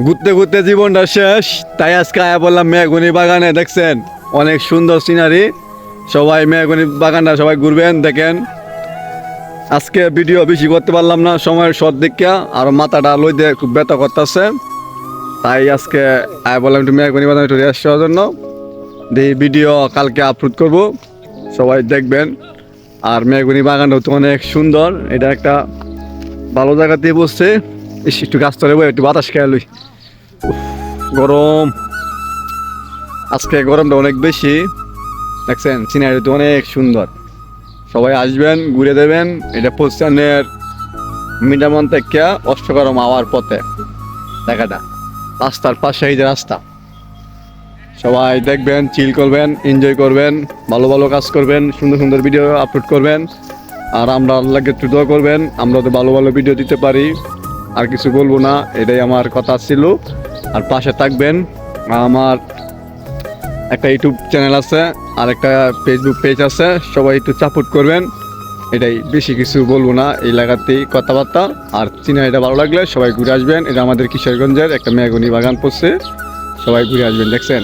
ঘুরতে ঘুরতে জীবনটা শেষ, তাই আজকে আয়া বললাম মেঘুনি বাগানে, দেখছেন? অনেক সুন্দর সিনারি সবাই মেঘুনি বাগানটা সবাই ঘুরবেন, দেখেন। আজকে ভিডিও বেশি করতে পারলাম না, সময়ের সৎ দিকা আর মাথাটা লই দিয়ে খুব ব্যথা করতেছে। তাই আজকে আয়া বললাম একটু মেঘুনি বাগানে একটু রেস্ট হওয়ার জন্য। এই ভিডিও কালকে আপলোড করব, সবাই দেখবেন। আর মেঘুনি বাগানটা তো অনেক সুন্দর, এটা একটা ভালো জায়গা দিয়ে বসছে। একটু গাছ তলে বই একটু বাতাস খেয়ে লই। গরম। আজকে গরমটা অনেক বেশি। দেখছেন সিনারি তো অনেক সুন্দর। সবাই আসবেন, ঘুরে দেবেন। এটা পশ্চিমের মিডামন থেকে অষ্টগরম আওয়ার পথে। দেখাটা রাস্তার পাশে এই যে রাস্তা। সবাই দেখবেন চিল করবেন এনজয় করবেন, ভালো ভালো কাজ করবেন, সুন্দর সুন্দর ভিডিও আপলোড করবেন। আর আমরা আল্লাহকে একটু করবেন, আমরা তো ভালো ভালো ভিডিও দিতে পারি। আর কিছু বলব না, এটাই আমার কথা ছিল। আর পাশে থাকবেন আমার একটা ইউটিউব চ্যানেল আছে, আর একটা ফেসবুক পেজ আছে, সবাই একটু সাপোর্ট করবেন। এটাই বেশি কিছু বলব না, এই লাগাতেই কথাবার্তা। আর চিনা এটা ভালো লাগলে সবাই ঘুরে আসবেন, এটা আমাদের কিশোরগঞ্জের একটা মেঘনি বাগান পড়ছে, সবাই ঘুরে আসবেন, দেখছেন?